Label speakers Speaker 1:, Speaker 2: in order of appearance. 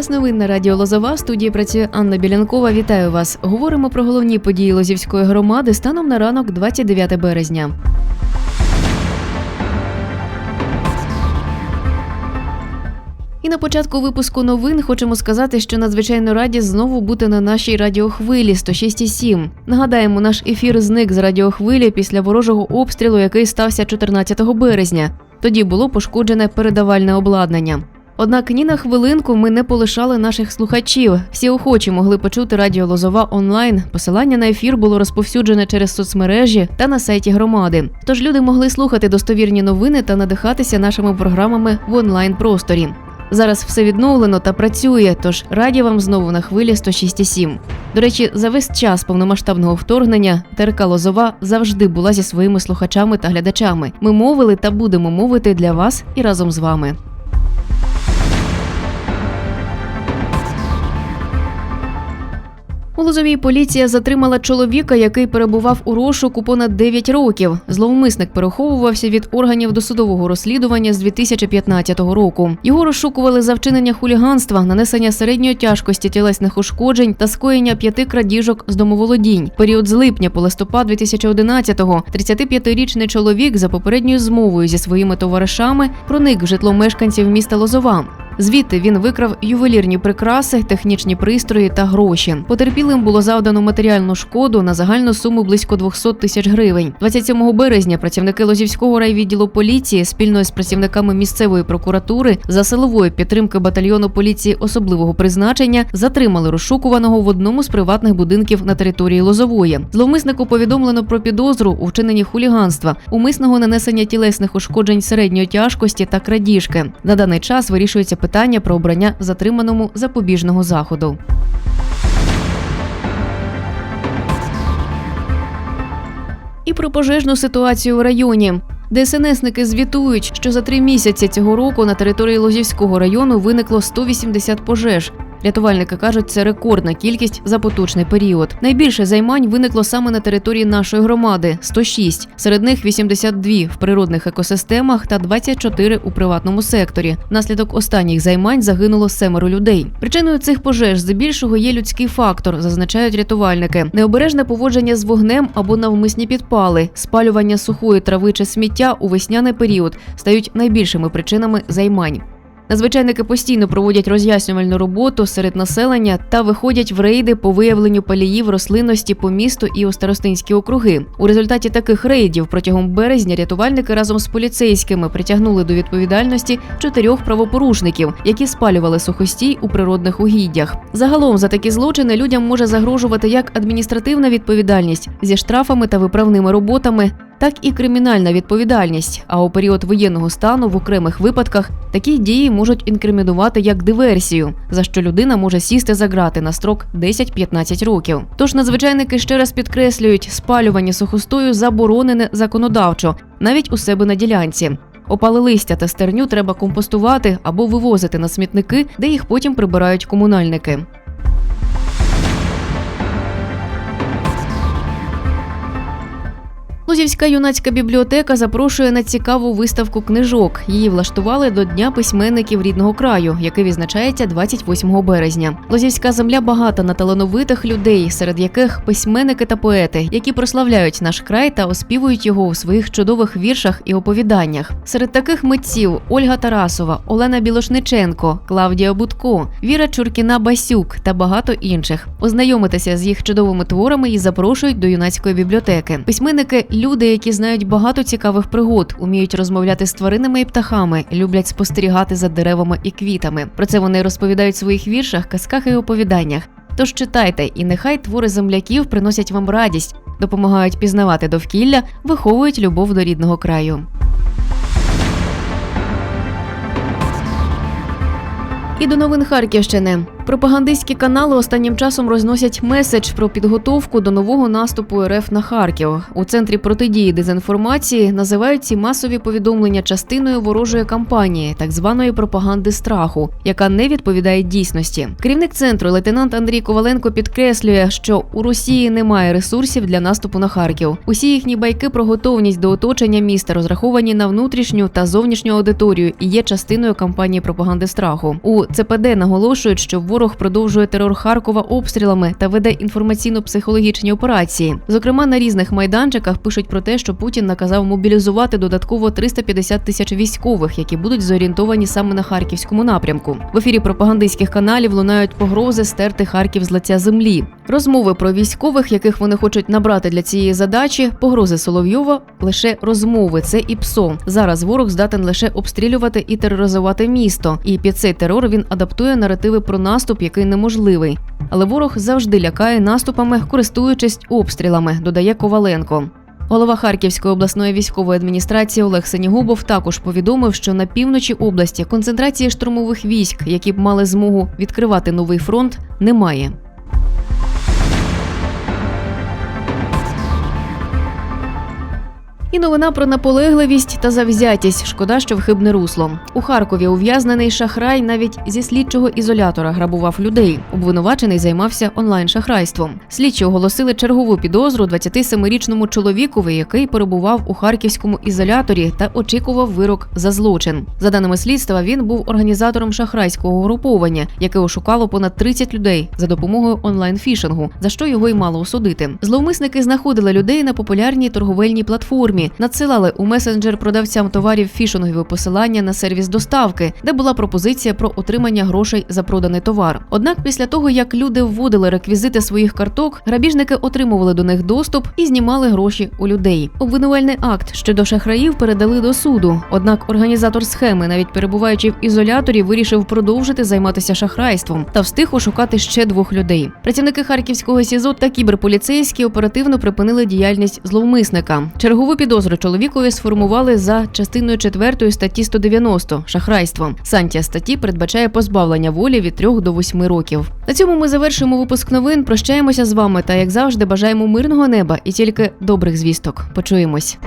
Speaker 1: Час новин на радіо Лозова. Студії працює Анна Білянкова. Вітаю вас. Говоримо про головні події Лозівської громади станом на ранок 29 березня. І на початку випуску новин хочемо сказати, що надзвичайно раді знову бути на нашій радіохвилі 106,7. Нагадаємо, наш ефір зник з радіохвилі після ворожого обстрілу, який стався 14 березня. Тоді було пошкоджене передавальне обладнання. Однак ні на хвилинку ми не полишали наших слухачів. Всі охочі могли почути радіо Лозова онлайн. Посилання на ефір було розповсюджене через соцмережі та на сайті громади. Тож люди могли слухати достовірні новини та надихатися нашими програмами в онлайн просторі. Зараз все відновлено та працює, тож раді вам знову на хвилі 106,7. До речі, за весь час повномасштабного вторгнення ТРК Лозова завжди була зі своїми слухачами та глядачами. Ми мовили та будемо мовити для вас і разом з вами. У Лозовій поліція затримала чоловіка, який перебував у розшуку понад 9 років. Зловмисник переховувався від органів досудового розслідування з 2015 року. Його розшукували за вчинення хуліганства, нанесення середньої тяжкості тілесних ушкоджень та скоєння п'яти крадіжок з домоволодінь. Період з липня по листопад 2011-го 35-річний чоловік за попередньою змовою зі своїми товаришами проник в житло мешканців міста Лозова. Звідти він викрав ювелірні прикраси, технічні пристрої та гроші. Потерпілим було завдано матеріальну шкоду на загальну суму близько 200 тисяч гривень. 27 березня працівники Лозівського райвідділу поліції спільно з працівниками місцевої прокуратури за силової підтримки батальйону поліції особливого призначення затримали розшукуваного в одному з приватних будинків на території Лозової. Зловмиснику повідомлено про підозру у вчиненні хуліганства, умисного нанесення тілесних ушкоджень середньої тяжкості та крадіжки. На даний час вирішується питання про обрання затриманому запобіжного заходу. І про пожежну ситуацію в районі. ДСНСники звітують, що за три місяці цього року на території Лозівського району виникло 180 пожеж. Рятувальники кажуть, це рекордна кількість за поточний період. Найбільше займань виникло саме на території нашої громади 106. Серед них 82 в природних екосистемах та 24 у приватному секторі. Внаслідок останніх займань загинуло семеро людей. Причиною цих пожеж здебільшого є людський фактор, зазначають рятувальники. Необережне поводження з вогнем або навмисні підпали, спалювання сухої трави чи сміття у весняний період стають найбільшими причинами займань. Надзвичайники постійно проводять роз'яснювальну роботу серед населення та виходять в рейди по виявленню паліїв рослинності по місту і у старостинські округи. У результаті таких рейдів протягом березня рятувальники разом з поліцейськими притягнули до відповідальності чотирьох правопорушників, які спалювали сухостій у природних угіддях. Загалом за такі злочини людям може загрожувати як адміністративна відповідальність зі штрафами та виправними роботами. Так і кримінальна відповідальність. А у період воєнного стану в окремих випадках такі дії можуть інкримінувати як диверсію, за що людина може сісти за грати на строк 10-15 років. Тож надзвичайники ще раз підкреслюють, спалювання сухостою заборонене законодавчо, навіть у себе на ділянці. Опали листя та стерню треба компостувати або вивозити на смітники, де їх потім прибирають комунальники. Лузівська юнацька бібліотека запрошує на цікаву виставку книжок. Її влаштували до Дня письменників рідного краю, який відзначається 28 березня. Лозівська земля багата на талановитих людей, серед яких письменники та поети, які прославляють наш край та оспівують його у своїх чудових віршах і оповіданнях. Серед таких митців Ольга Тарасова, Олена Білошниченко, Клавдія Будко, Віра Чуркіна Басюк та багато інших. Ознайомитися з їх чудовими творами і запрошують до юнацької бібліотеки. Письменники люди, які знають багато цікавих пригод, уміють розмовляти з тваринами і птахами, люблять спостерігати за деревами і квітами. Про це вони розповідають в своїх віршах, казках і оповіданнях. Тож читайте, і нехай твори земляків приносять вам радість, допомагають пізнавати довкілля, виховують любов до рідного краю. І до новин Харківщини. Пропагандистські канали останнім часом розносять меседж про підготовку до нового наступу РФ на Харків. У центрі протидії дезінформації називають ці масові повідомлення частиною ворожої кампанії, так званої пропаганди страху, яка не відповідає дійсності. Керівник центру, лейтенант Андрій Коваленко, підкреслює, що у Росії немає ресурсів для наступу на Харків. Усі їхні байки про готовність до оточення міста розраховані на внутрішню та зовнішню аудиторію і є частиною кампанії пропаганди страху. У ЦПД наголошують, що ворог продовжує терор Харкова обстрілами та веде інформаційно-психологічні операції. Зокрема, на різних майданчиках пишуть про те, що Путін наказав мобілізувати додатково 350 тисяч військових, які будуть зорієнтовані саме на харківському напрямку. В ефірі пропагандистських каналів лунають погрози стерти Харків з лиця землі. Розмови про військових, яких вони хочуть набрати для цієї задачі, погрози Соловйова лише розмови. Це і ПСО. Зараз ворог здатен лише обстрілювати і тероризувати місто. І під цей терор він адаптує наративи про наступ, який неможливий. Але ворог завжди лякає наступами, користуючись обстрілами, додає Коваленко. Голова Харківської обласної військової адміністрації Олег Сенігубов також повідомив, що на півночі області концентрації штурмових військ, які б мали змогу відкривати новий фронт, немає. І новина про наполегливість та завзятість. Шкода, що в хибне русло. У Харкові ув'язнений шахрай навіть зі слідчого ізолятора грабував людей. Обвинувачений займався онлайн-шахрайством. Слідчі оголосили чергову підозру 27-річному чоловікові, який перебував у харківському ізоляторі та очікував вирок за злочин. За даними слідства, він був організатором шахрайського угруповання, яке ошукало понад 30 людей за допомогою онлайн-фішингу, за що його й мало осудити. Зловмисники знаходили людей на популярній торговельній платформі, надсилали у месенджер продавцям товарів фішингові посилання на сервіс доставки, де була пропозиція про отримання грошей за проданий товар. Однак, після того як люди вводили реквізити своїх карток, грабіжники отримували до них доступ і знімали гроші у людей. Обвинувальний акт щодо шахраїв передали до суду. Однак організатор схеми, навіть перебуваючи в ізоляторі, вирішив продовжити займатися шахрайством та встиг ошукати ще двох людей. Працівники харківського СІЗО та кіберполіцейські оперативно припинили діяльність зловмисника. Чергову підозру чоловікові сформували за частиною 4 статті 190 шахрайство. Санкція статті передбачає позбавлення волі від 3 до 8 років. На цьому ми завершуємо випуск новин. Прощаємося з вами та як завжди бажаємо мирного неба і тільки добрих звісток. Почуємось.